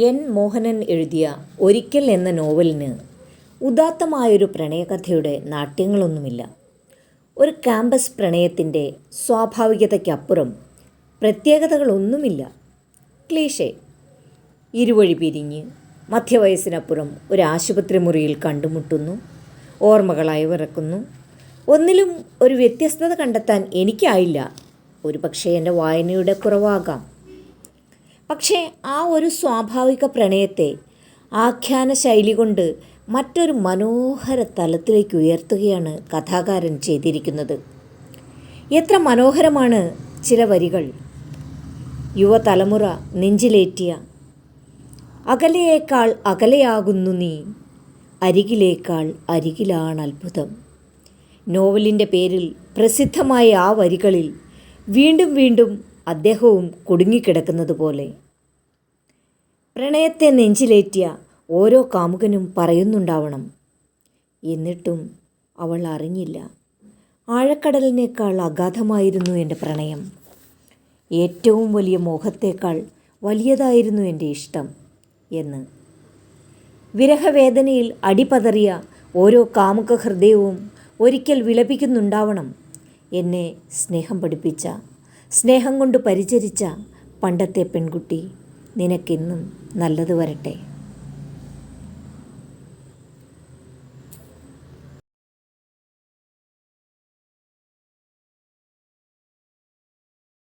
N Mohanan എഴുതിയ ഒരിക്കൽ എന്ന നോവലിന് ഉദാത്തമായൊരു പ്രണയകഥയുടെ നാട്യങ്ങളൊന്നുമില്ല. ഒരു ക്യാമ്പസ് പ്രണയത്തിന്റെ സ്വാഭാവികതയ്ക്കപ്പുറം പ്രത്യേകതകളൊന്നുമില്ല. ക്ലീഷേ. ഇരുവഴി പിരിഞ്ഞ് മധ്യവയസ്സിനപ്പുറം ഒരു ആശുപത്രി മുറിയിൽ കണ്ടുമുട്ടുന്നു. ഓർമ്മകളായി വിറക്കുന്നു. ഒന്നിലും ഒരു വ്യത്യസ്തത കണ്ടെത്താൻ എനിക്കായില്ല. ഒരു പക്ഷേ എന്റെ വായനയുടെ കുറവാകാം. പക്ഷേ ആ ഒരു സ്വാഭാവിക പ്രണയത്തെ ആഖ്യാന ശൈലി കൊണ്ട് മറ്റൊരു മനോഹര തലത്തിലേക്ക് ഉയർത്തുകയാണ് കഥാകാരൻ ചെയ്തിരിക്കുന്നത്. എത്ര മനോഹരമാണ് ചില വരികൾ. യുവതലമുറ നെഞ്ചിലേറ്റിയ അകലെയേക്കാൾ അകലെയാകുന്നു നീ അരികിലേക്കാൾ അരികിലാണ് അത്ഭുതം നോവലിന്റെ പേരിൽ പ്രസിദ്ധമായ ആ വരികളിൽ വീണ്ടും വീണ്ടും അദ്ദേഹവും കുടുങ്ങിക്കിടക്കുന്നത് പോലെ. പ്രണയത്തെ നെഞ്ചിലേറ്റിയ ഓരോ കാമുകനും പറയുന്നുണ്ടാവണം. എന്നിട്ടും അവൾ അറിഞ്ഞില്ല. ആഴക്കടലിനേക്കാൾ അഗാധമായിരുന്നു എന്റെ പ്രണയം. ഏറ്റവും വലിയ മോഹത്തേക്കാൾ വലിയതായിരുന്നു എന്റെ ഇഷ്ടം എന്ന്. വിരഹവേദനയിൽ അടിപതറിയ ഓരോ കാമുക ഹൃദയവും ഒരിക്കൽ വിലപിക്കുന്നുണ്ടാവണം. എന്നെ സ്നേഹം പഠിപ്പിച്ച സ്നേഹം കൊണ്ട് പരിചരിച്ച പണ്ടത്തെ പെൺകുട്ടി നിനക്കിന്നും നല്ലത് വരട്ടെ.